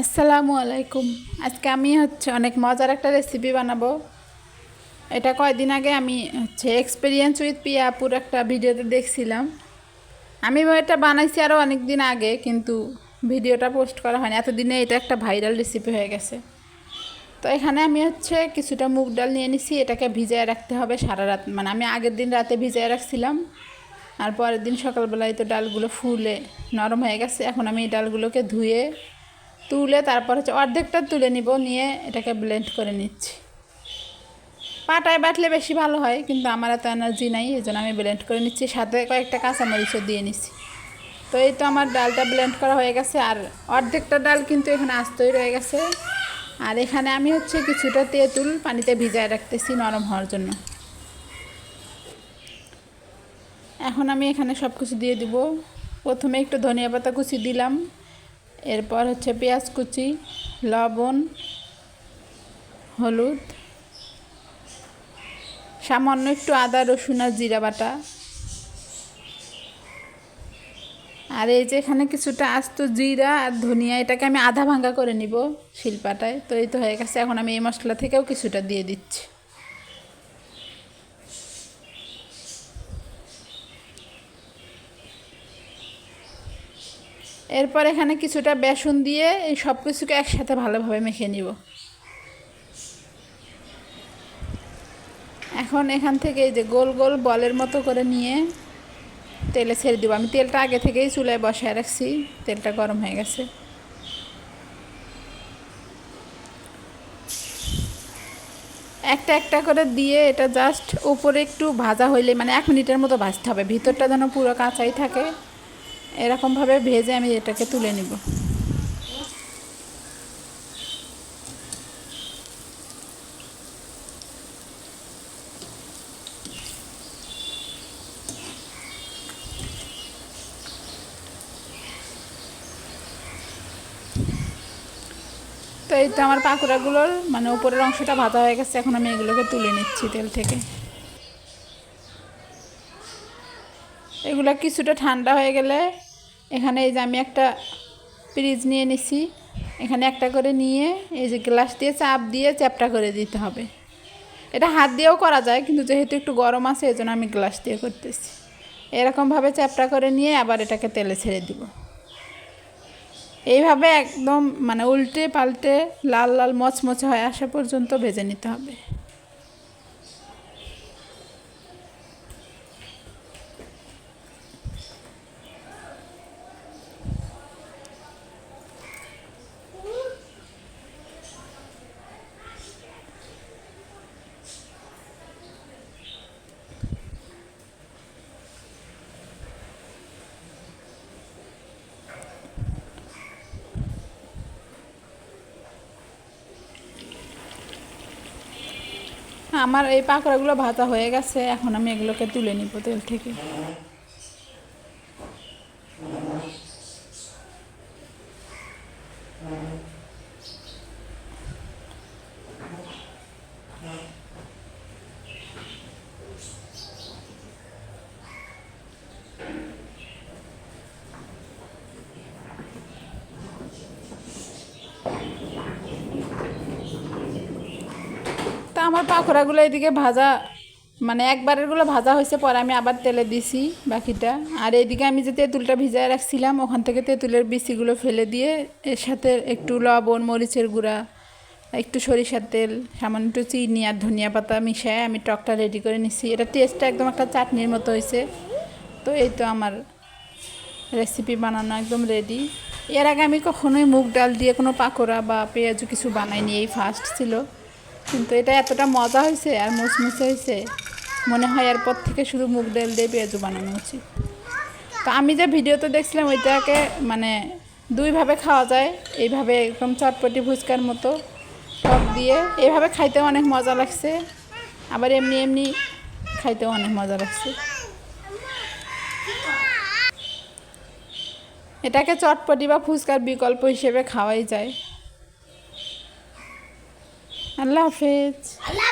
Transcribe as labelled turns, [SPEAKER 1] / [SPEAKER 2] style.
[SPEAKER 1] আসসালামু আলাইকুম। আজকে আমি হচ্ছে অনেক মজার একটা রেসিপি বানাবো। এটা কয়দিন আগে আমি হচ্ছে এক্সপিরিয়েন্স উইথ পিয়াপুর একটা ভিডিওতে দেখছিলাম। আমি এটা বানাইছি আরও অনেক দিন আগে, কিন্তু ভিডিওটা পোস্ট করা হয়নি। এতদিনে এটা একটা ভাইরাল রেসিপি হয়ে গেছে। তো এখানে আমি হচ্ছে কিছুটা মুগ ডাল নিয়ে নিছি। এটাকে ভিজায় রাখতে হবে সারা রাত। মানে আমি আগের দিন রাতে ভিজায় রাখছিলাম। আর পরের দিন সকালবেলায় তো ডালগুলো ফুলে নরম হয়ে গেছে। এখন আমি এই ডালগুলোকে ধুয়ে তুলে তারপর হচ্ছে অর্ধেকটা তুলে নিব, নিয়ে এটাকে ব্লেন্ড করে নিচ্ছি। পাটায় বাটলে বেশি ভালো হয়, কিন্তু আমার এত এনার্জি নাই, এই জন্য আমি ব্লেন্ড করে নিচ্ছি। সাথে কয়েকটা কাঁচামরিচও দিয়ে নিচ্ছি। তো এই তো আমার ডালটা ব্লেন্ড করা হয়ে গেছে, আর অর্ধেকটা ডাল কিন্তু এখানে আস্তই রয়ে গেছে। আর এখানে আমি হচ্ছে কিছুটা তেঁতুল পানিতে ভিজায় রাখতেছি নরম হওয়ার জন্য। এখন আমি এখানে সব কিছু দিয়ে দিব। প্রথমে একটু ধনিয়া পাতা কুচি দিলাম। এরপর হচ্ছে পেঁয়াজ কুচি, লবণ, হলুদ, সামান্য একটু আদা, রসুন আর জিরা বাটা। আর এই যে এখানে কিছুটা আস্ত জিরা আর ধনিয়া, এটাকে আমি আধা ভাঙ্গা করে নিব শিলপাটায়। তো এই তো হয়ে গেছে, এখন আমি এই মশলা থেকেও কিছুটা দিয়ে দিচ্ছি। এরপর এখানে কিছুটা বেসন দিয়ে এই সব কিছুকে একসাথে ভালোভাবে মেখে নিব। এখন এখান থেকে এই যে গোল গোল বলের মতো করে নিয়ে তেলে ছেড়ে দিব। আমি তেলটা আগে থেকেই চুলায় বসায় রাখছি, তেলটা গরম হয়ে গেছে। একটা একটা করে দিয়ে এটা জাস্ট উপরে একটু ভাজা হইলে মানে এক মিনিটের মতো ভাজতে হবে। ভিতরটা যেন পুরো কাঁচাই থাকে। এরকমভাবে ভেজে আমি এটাকে তুলে নিব। তো এই তো আমার পাকুড়াগুলোর মানে উপরের অংশটা ভাজা হয়ে গেছে, এখন আমি এগুলোকে তুলে নিচ্ছি তেল থেকে। এগুলো কিছুটা ঠান্ডা হয়ে গেলে এখানে এই যে আমি একটা ফ্রিজ নিয়ে নিছি। এখানে একটা করে নিয়ে এই যে গ্লাস দিয়ে চাপ দিয়ে চ্যাপটা করে দিতে হবে। এটা হাত দিয়েও করা যায়, কিন্তু যেহেতু একটু গরম আছে এই জন্য আমি গ্লাস দিয়ে করতেছি। এরকমভাবে চ্যাপটা করে নিয়ে আবার এটাকে তেলে ছেড়ে দিব। এইভাবে একদম মানে উল্টে পাল্টে লাল লাল মচমচে হয় আসা পর্যন্ত ভেজে নিতে হবে। আমার এই পাকোড়াগুলো ভাজা হয়ে গেছে এখন আমি এগুলোকে তুলে নিব তেল থেকে। তা আমার পাকোড়াগুলো এদিকে ভাজা মানে একবারেরগুলো ভাজা হয়েছে, পরে আমি আবার তেলে দিছি বাকিটা। আর এইদিকে আমি যে তেঁতুলটা ভিজায় রাখছিলাম, ওখান থেকে তেঁতুলের বিচিগুলো ফেলে দিয়ে এর সাথে একটু লবণ, মরিচের গুঁড়া, একটু সরিষার তেল, সামান্য একটু চিনি আর ধনিয়া পাতা মিশায় আমি টকটা রেডি করে নিছি। এটা টেস্টটা একদম একটা চাটনির মতো হয়েছে। তো এই তো আমার রেসিপি বানানো একদম রেডি এর আগে আমি কখনোই মুগ ডাল দিয়ে কোনো পাকোড়া বা পেঁয়াজু কিছু বানাইনি, এই ফার্স্ট ছিল। কিন্তু এটা এতটা মজা হয়েছে আর মুচমুচে হয়েছে, মনে হয় এরপর থেকে শুধু মুগ ডাল দিয়ে পেঁয়াজু বানানো উচিত। তো আমি যে ভিডিওতে দেখছিলাম ওইটাকে মানে দুইভাবে খাওয়া যায়, এইভাবে একদম চটপটি ফুচকার মতো টক দিয়ে এইভাবে খাইতেও অনেক মজা লাগছে, আবার এমনি এমনি খাইতেও অনেক মজা লাগছে। এটাকে চটপটি বা ফুচকার বিকল্প হিসেবে খাওয়াই যায়। আল্লাহ হাফেজ
[SPEAKER 2] আল্লাহ